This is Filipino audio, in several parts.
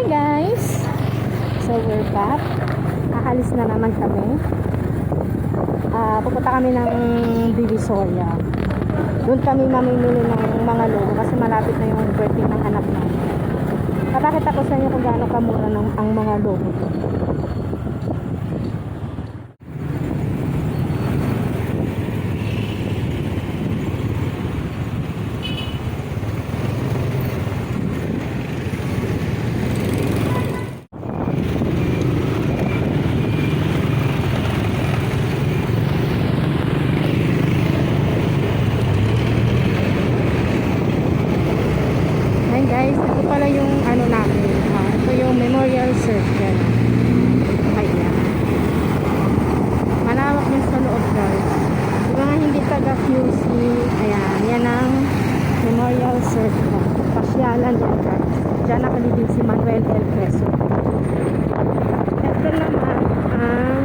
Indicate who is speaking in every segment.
Speaker 1: Hi guys! So we're back. Aalis na naman kami. Ah, pupunta kami ng Divisoria. Doon kami mamimili ng mga logo kasi malapit na yung birthday ng anak namin. Papakita ko sa inyo kung gaano kamura ng, ang mga logo. Ayan guys, ito pala yung ano namin. Ah, ito yung Memorial Circle. Ayan. Malawak yan sa loob guys. Yung mga hindi taga QC, ayan, yan ang Memorial Circle. Pasyalan yan guys. Diyan nakalibing si Manuel L. Quezon. Ito naman ang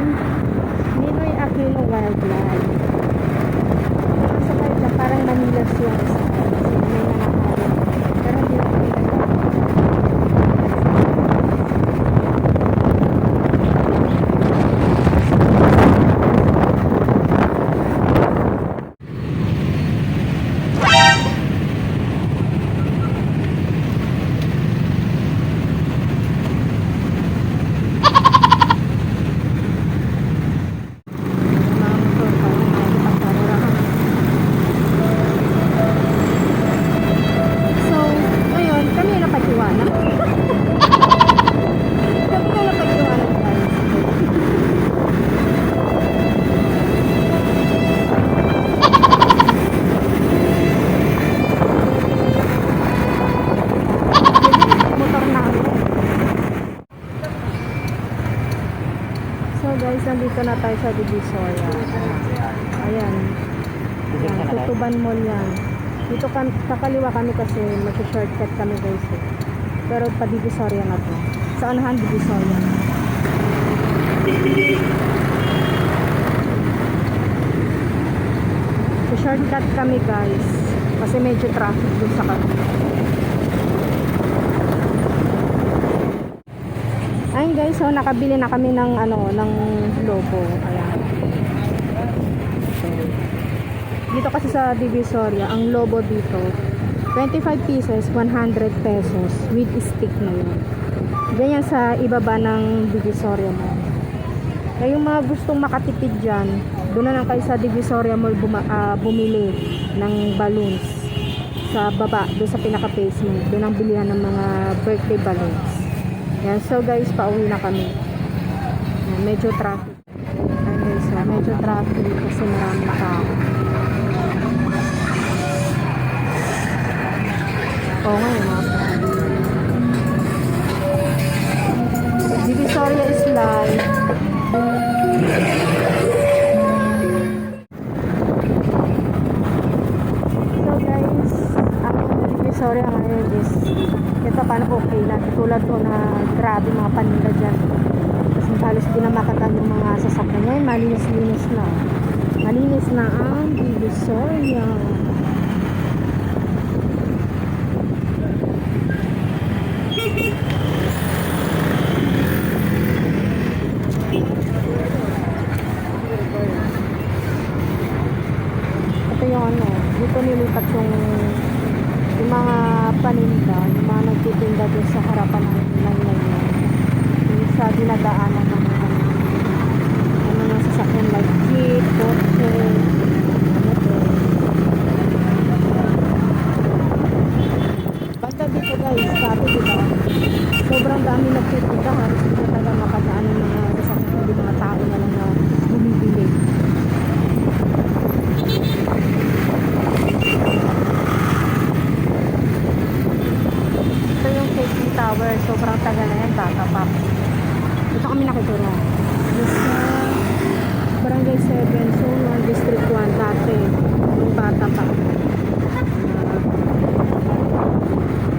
Speaker 1: Ninoy Aquino Wildlife. Sa kanya parang Manila yung nandito na tayo sa Divisoria. Ayan. Ayan, Tutuban Mall yan. Dito kan kakaliwa kami kasi mag-shortcut kami guys eh. Pero pa Divisoria na to. Sa anahan Divisoria. So shortcut kami guys. Kasi medyo traffic dun sa kanila. Ayun guys, so nakabili na kami ng ano, ng logo. Ayan. Dito kasi sa Divisoria, ang lobo dito, 25 pieces, 100 pesos with stick na yun. Ganyan sa ibaba ng Divisoria Mall. Kaya yung mga gustong makatipid dyan, doon na lang kayo sa Divisoria Mall buma, ah, bumili ng balloons sa baba, doon sa pinaka-basement. Doon ang bilihan ng mga birthday balloons. Yan, so guys, pauwi na kami. Yan, medyo traffic. Yan guys, ah, medyo traffic kasi marami tao. Oo nga, ito paano okay na. Tulad ko na grabe mga paninda dyan. Kasi halos di na makatan yung mga sasakyan ngayon. Malinis-linis na. Malinis na ang Divisoria. Ito yung ano, dito nilipat yung yung mga paninda, yung mga nagtitinda doon sa harapan ng ng ngayon. Yung sa dinadaanan ng mga ano, ng sasakyan like jeep, kotse. Basta dito guys, sabi diba, sobrang dami nagtitinda, halos hindi talaga makadaan ng mga sasakyan, hindi mga tao na lang na bumibili. Ito yung safety tower. Sobrang tagal na yan. Baka pa. Ito kami nakitira. Sa Barangay 7, Zone 1, District 1. Dati. Yung bata pa. Uh,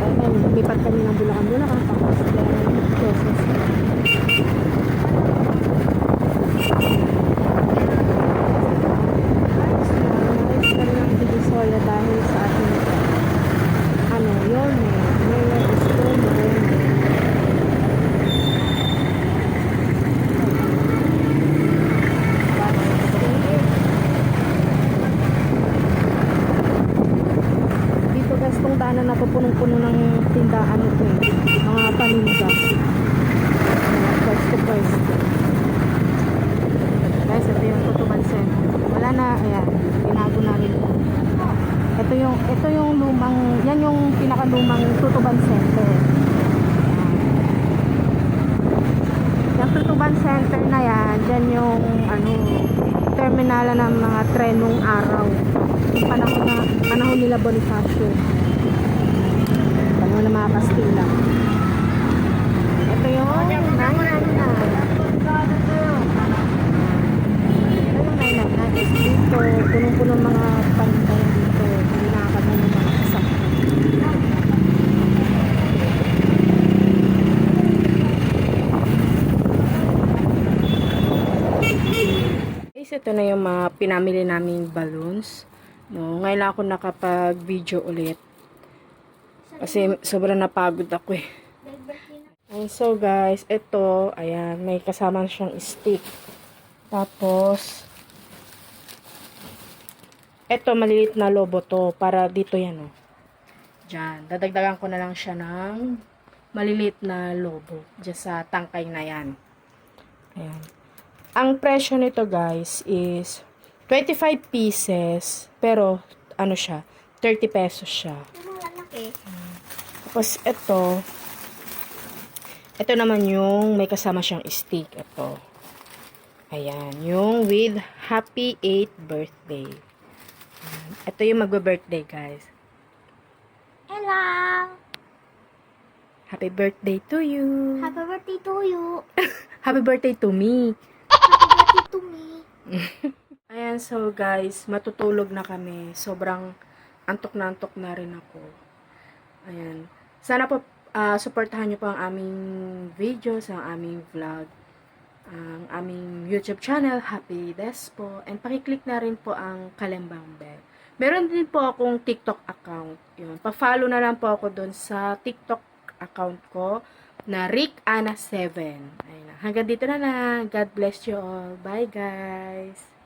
Speaker 1: ayun, lipat kami ng Bulacan-Bulacan. Tapos, then, Quezon City. Nice na. Nice na lang Divisoria dahil sa ating ano, yun eh. Mayor is Tom Moreno. mga ano to eh, mga paninda. Mga pwesto pwesto. Guys, ito yung tutuban center. Wala na, ayan, binago namin ito. Ito yung, ito yung lumang, yan yung pinakalumang tutuban center. Yung tutuban center na yan, dyan yung, ano, terminala ng mga tren nung araw. Yung panahon, na, panahon nila Bonifacio. Panahon ng mga Kastila. Ito yung, nine, nine, nine. Ayun, nine, nine, nine. Dito, punong-puno ng mga pantay dito. Hindi nakakabili ng mga kasama. Guys, ito na yung mga pinamili naming balloons. No, ngayon ako nakapag-video ulit. Kasi sobrang napagod ako eh. And so guys, ito, ayan, may kasama siyang stick. Tapos, ito, maliliit na lobo to. Para dito yan, oh. Diyan. Dadagdagan ko na lang siya ng maliliit na lobo. Diyan sa tangkay na yan. Ayan. Ang presyo nito, guys, is 25 pieces. Pero, ano siya, 30 pesos siya. Tapos, ito, ito naman yung may kasama siyang stick. Ito. Ayan. Yung with happy 8th birthday. Ayan. Ito yung magbe-birthday, guys.
Speaker 2: Hello!
Speaker 1: Happy birthday to you.
Speaker 2: Happy birthday to you!
Speaker 1: Happy birthday to me.
Speaker 2: To me!
Speaker 1: Ayan, so guys, matutulog na kami. Sobrang antok na antok na rin ako. Ayan. Sana po ah, suportahan niyo po ang aming videos, ang aming vlog, ang aming YouTube channel, Happy Despo. And pakiclick na rin po ang kalembang bell. Meron din po akong TikTok account. Yun. Pa-follow na lang po ako doon sa TikTok account ko na Rick Ana 7. Hanggang dito na lang. God bless you all. Bye guys.